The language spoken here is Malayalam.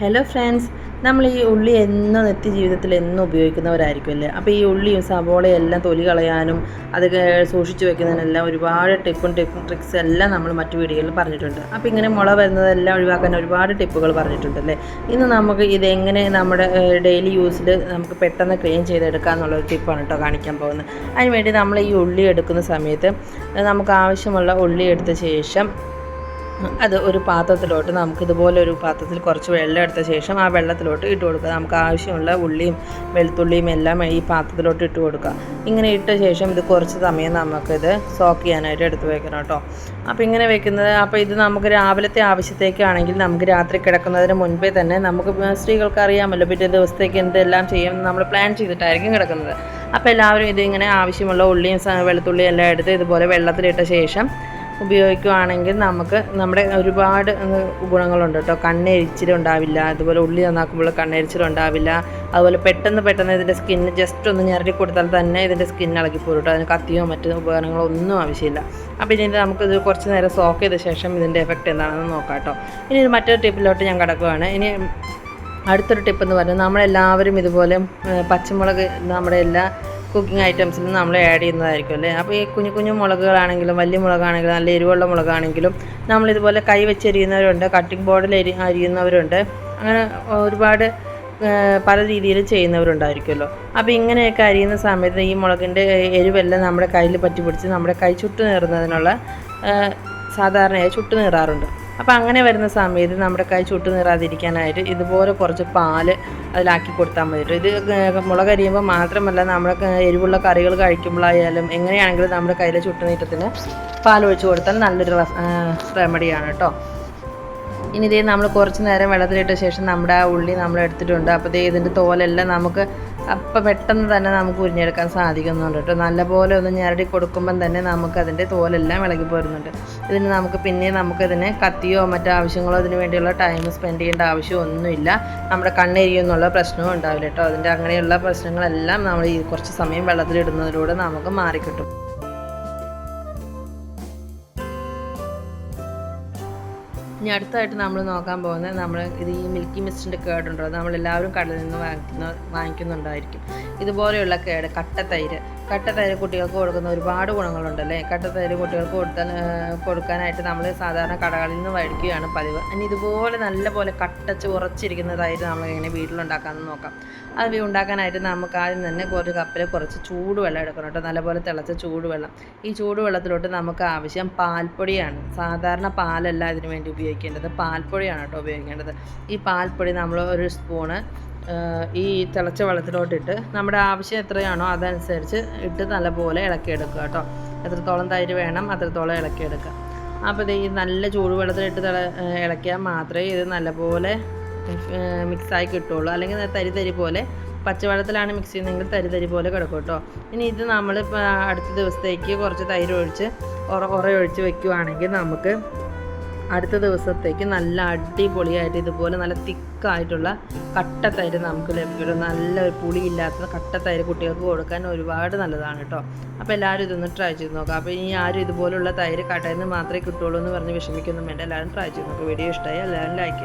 ഹലോ ഫ്രണ്ട്സ് നമ്മൾ ഈ ഉള്ളി എന്നും നിത്യ ജീവിതത്തിൽ എന്നും ഉപയോഗിക്കുന്നവരായിരിക്കുമല്ലേ അപ്പോൾ ഈ ഉള്ളിയും സവോളയും എല്ലാം തൊലി കളയാനും അത് സൂക്ഷിച്ചു വെക്കുന്നതിനെല്ലാം ഒരുപാട് ടിപ്പും ടിപ്പും ട്രിക്സ് എല്ലാം നമ്മൾ മറ്റു വീഡിയോകളിൽ പറഞ്ഞിട്ടുണ്ട്. അപ്പോൾ ഇങ്ങനെ മുള വരുന്നതെല്ലാം ഒഴിവാക്കാൻ ഒരുപാട് ടിപ്പുകൾ പറഞ്ഞിട്ടുണ്ടല്ലേ ഇന്ന് നമുക്ക് ഇതെങ്ങനെ നമ്മുടെ ഡെയിലി യൂസിൽ നമുക്ക് പെട്ടെന്ന് ക്ലീൻ ചെയ്തെടുക്കുക എന്നുള്ളൊരു ടിപ്പാണ് കേട്ടോ കാണിക്കാൻ പോകുന്നത്. അതിനുവേണ്ടി നമ്മൾ ഈ ഉള്ളി എടുക്കുന്ന സമയത്ത് നമുക്ക് ആവശ്യമുള്ള ഉള്ളി എടുത്ത ശേഷം അത് ഒരു പാത്രത്തിലോട്ട് നമുക്ക് ഇതുപോലെ ഒരു പാത്രത്തിൽ കുറച്ച് വെള്ളം എടുത്ത ശേഷം ആ വെള്ളത്തിലോട്ട് ഇട്ട് കൊടുക്കുക. നമുക്ക് ആവശ്യമുള്ള ഉള്ളിയും വെളുത്തുള്ളിയും എല്ലാം ഈ പാത്രത്തിലോട്ട് ഇട്ട് കൊടുക്കുക. ഇങ്ങനെ ഇട്ട ശേഷം ഇത് കുറച്ച് സമയം നമുക്കിത് സോക്ക് ചെയ്യാനായിട്ട് എടുത്ത് വെക്കണം കേട്ടോ. അപ്പോൾ ഇങ്ങനെ വെക്കുന്നത് അപ്പോൾ ഇത് നമുക്ക് രാവിലത്തെ ആവശ്യത്തേക്കാണെങ്കിൽ നമുക്ക് രാത്രി കിടക്കുന്നതിന് മുൻപേ തന്നെ നമുക്ക് സ്ത്രീകൾക്ക് അറിയാമല്ലോ പിറ്റേ ദിവസത്തേക്ക് എന്തെല്ലാം ചെയ്യും നമ്മൾ പ്ലാൻ ചെയ്തിട്ടായിരിക്കും കിടക്കുന്നത്. അപ്പോൾ എല്ലാവരും ഇതിങ്ങനെ ആവശ്യമുള്ള ഉള്ളിയും വെളുത്തുള്ളിയും എല്ലാം എടുത്ത് ഇതുപോലെ വെള്ളത്തിലിട്ട ശേഷം ഉപയോഗിക്കുകയാണെങ്കിൽ നമുക്ക് നമ്മുടെ ഒരുപാട് ഗുണങ്ങളുണ്ട് കേട്ടോ. കണ്ണെരിച്ചിലുണ്ടാവില്ല അതുപോലെ ഉള്ളി നന്നാക്കുമ്പോൾ കണ്ണെരിച്ചിലുണ്ടാവില്ല അതുപോലെ പെട്ടെന്ന് പെട്ടെന്ന് ഇതിന്റെ സ്കിന്ന് ജസ്റ്റ് ഒന്ന് ഞെരടി കൊടുത്താൽ തന്നെ ഇതിന്റെ സ്കിൻ ഇളകിപ്പോരും കേട്ടോ. അതിന് കത്തിയോ മറ്റ് ഉപകരണങ്ങളോ ഒന്നും ആവശ്യമില്ല. അപ്പോൾ ഇനി നമുക്കിത് കുറച്ച് നേരം സോക്ക് ചെയ്ത ശേഷം ഇതിന്റെ എഫക്റ്റ് എന്താണെന്ന് നോക്കാം കേട്ടോ. ഇനി മറ്റൊരു ടിപ്പിലോട്ട് ഞാൻ കിടക്കുകയാണ് ഇനി അടുത്തൊരു ടിപ്പ് എന്ന് പറഞ്ഞാൽ നമ്മളെല്ലാവരും ഇതുപോലെ പച്ചമുളക് നമ്മുടെ എല്ലാ കുക്കിംഗ് ഐറ്റംസിൽ നമ്മൾ ആഡ് ചെയ്യുന്നതായിരിക്കും അല്ലേ? അപ്പോൾ ഈ കുഞ്ഞു കുഞ്ഞു മുളകുകളാണെങ്കിലും വലിയ മുളകാണെങ്കിലും നല്ല എരിവുള്ള മുളകാണെങ്കിലും നമ്മളിതുപോലെ കൈ വെച്ച് എരിയുന്നവരുണ്ട് കട്ടിംഗ് ബോർഡിൽ എരി അരിയുന്നവരുണ്ട്. അങ്ങനെ ഒരുപാട് പല രീതിയിൽ ചെയ്യുന്നവരുണ്ടായിരിക്കുമല്ലോ. അപ്പോൾ ഇങ്ങനെയൊക്കെ അരിയുന്ന സമയത്ത് ഈ മുളകിന്റെ എരിവെല്ലാം നമ്മുടെ കയ്യിൽ പറ്റി പിടിച്ച് നമ്മുടെ കൈ ചുട്ടു നേറുന്നതിനുള്ള സാധാരണയായി ചുട്ടു നീറാറുണ്ട് അപ്പോൾ അങ്ങനെ വരുന്ന സമയത്ത് നമ്മുടെ കൈ ചുട്ടു നീറാതിരിക്കാനായിട്ട് ഇതുപോലെ കുറച്ച് പാൽ അതിലാക്കി കൊടുത്താൽ മതി ഇത് മുളക് അരിയുമ്പോൾ മാത്രമല്ല നമ്മുടെ എരിവുള്ള കറികൾ കഴിക്കുമ്പോഴായാലും എങ്ങനെയാണെങ്കിലും നമ്മുടെ കയ്യിലെ ചുട്ടുനീറ്റത്തിന് പാൽ ഒഴിച്ചു കൊടുത്താൽ നല്ലൊരു റെമഡിയാണ് കേട്ടോ. ഇനി ഇതേ നമ്മൾ കുറച്ച് നേരം വെള്ളത്തിലിട്ട ശേഷം നമ്മുടെ ആ ഉള്ളി നമ്മൾ എടുത്തിട്ടുണ്ട്. അപ്പോൾ ദേ ഇതിന്റെ തോലെല്ലാം നമുക്ക് അപ്പം പെട്ടെന്ന് തന്നെ നമുക്ക് ഉരിഞ്ഞെടുക്കാൻ സാധിക്കുന്നുണ്ട് കേട്ടോ. നല്ലപോലെ ഒന്ന് ഞരടി കൊടുക്കുമ്പം തന്നെ നമുക്ക് അതിന്റെ തോലെല്ലാം ഇളകി പോരുന്നുണ്ട്. ഇതിന് നമുക്ക് പിന്നെ നമുക്കിതിന് കത്തിയോ മറ്റോ ആവശ്യങ്ങളോ അതിന് വേണ്ടിയുള്ള ടൈം സ്പെൻഡ് ചെയ്യേണ്ട ആവശ്യമൊന്നുമില്ല. നമ്മുടെ കണ്ണെരിയൊന്നുള്ള പ്രശ്നവും ഉണ്ടാവില്ല കേട്ടോ. അതിന്റെ അങ്ങനെയുള്ള പ്രശ്നങ്ങളെല്ലാം നമ്മൾ ഈ കുറച്ച് സമയം വെള്ളത്തിലിടുന്നതിലൂടെ നമുക്ക് മാറിക്കിട്ടും. ഇനി അടുത്തായിട്ട് നമ്മൾ നോക്കാൻ പോകുന്നത് നമ്മൾ ഇത് ഈ മിൽക്കി മിസ്റ്റിന്റെ കേടുണ്ടോ നമ്മൾ എല്ലാവരും കടയിൽ നിന്ന് വാങ്ങിക്കുന്ന വാങ്ങിക്കുന്നുണ്ടായിരിക്കും. ഇതുപോലെയുള്ള കേട് കട്ടത്തൈര്. കട്ടത്തൈര് കുട്ടികൾക്ക് കൊടുക്കുന്ന ഒരുപാട് ഗുണങ്ങളുണ്ടല്ലേ? കട്ടത്തൈര് കുട്ടികൾക്ക് കൊടുത്താൽ കൊടുക്കാനായിട്ട് നമ്മൾ സാധാരണ കടകളിൽ നിന്ന് മേടിക്കുകയാണ് പതിവ്. ഇനി ഇതുപോലെ നല്ല പോലെ കട്ടച്ച് ഉറച്ചിരിക്കുന്ന തൈര് നമ്മൾ എങ്ങനെ വീട്ടിലുണ്ടാക്കാമെന്ന് നോക്കാം. അത് ഉണ്ടാക്കാനായിട്ട് നമുക്ക് ആദ്യം തന്നെ കുറച്ച് കപ്പിൽ കുറച്ച് ചൂടുവെള്ളം എടുക്കണം കേട്ടോ. നല്ലപോലെ തിളച്ച ചൂടുവെള്ളം. ഈ ചൂടുവെള്ളത്തിലോട്ട് നമുക്ക് ആവശ്യം പാൽപ്പൊടിയാണ്. സാധാരണ പാലല്ല അതിനു വേണ്ടി ഉപയോഗിക്കേണ്ടത്? പാൽപ്പൊടിയാണ് കേട്ടോ ഉപയോഗിക്കേണ്ടത്. ഈ പാൽപ്പൊടി നമ്മൾ ഒരു സ്പൂണ് ഈ തിളച്ച വെള്ളത്തിലോട്ടിട്ട് നമ്മുടെ ആവശ്യം എത്രയാണോ അതനുസരിച്ച് ഇട്ട് നല്ലപോലെ ഇളക്കിയെടുക്കുക കേട്ടോ. എത്രത്തോളം തൈര് വേണം അത്രത്തോളം ഇളക്കിയെടുക്കുക. അപ്പോൾ ഈ നല്ല ചൂടുവെള്ളത്തിലിട്ട് തിള ഇളക്കിയാൽ മാത്രമേ ഇത് നല്ലപോലെ മിക്സായി കിട്ടുള്ളൂ അല്ലെങ്കിൽ തരി തരി പോലെ പച്ചവെള്ളത്തിലാണ് മിക്സ് ചെയ്യുന്നതെങ്കിൽ തരി തരി പോലെ കിടക്കും കേട്ടോ. ഇനി ഇത് നമ്മൾ അടുത്ത ദിവസത്തേക്ക് കുറച്ച് തൈര് ഒഴിച്ച് ഉറ ഒഴിച്ച് വെക്കുവാണെങ്കിൽ നമുക്ക് അടുത്ത ദിവസത്തേക്ക് നല്ല അടിപൊളിയായിട്ട് ഇതുപോലെ നല്ല തിക്കായിട്ടുള്ള കട്ടത്തൈര് നമുക്ക് ലഭിക്കും നല്ല പുളിയില്ലാത്ത കട്ടത്തൈര് കുട്ടികൾക്ക് കൊടുക്കാൻ ഒരുപാട് നല്ലതാണ് കേട്ടോ അപ്പോൾ എല്ലാവരും ഇതൊന്ന് ട്രൈ ചെയ്ത് നോക്കാം. അപ്പോൾ ഇനി ആരും ഇതുപോലുള്ള തൈര് കടയിൽ നിന്ന് മാത്രമേ കിട്ടുള്ളൂ എന്ന് പറഞ്ഞ് വിഷമിക്കൊന്നും വേണ്ട. എല്ലാവരും ട്രൈ ചെയ്ത് നോക്കുക വീഡിയോ ഇഷ്ടമായി എല്ലാവരും ലൈക്ക്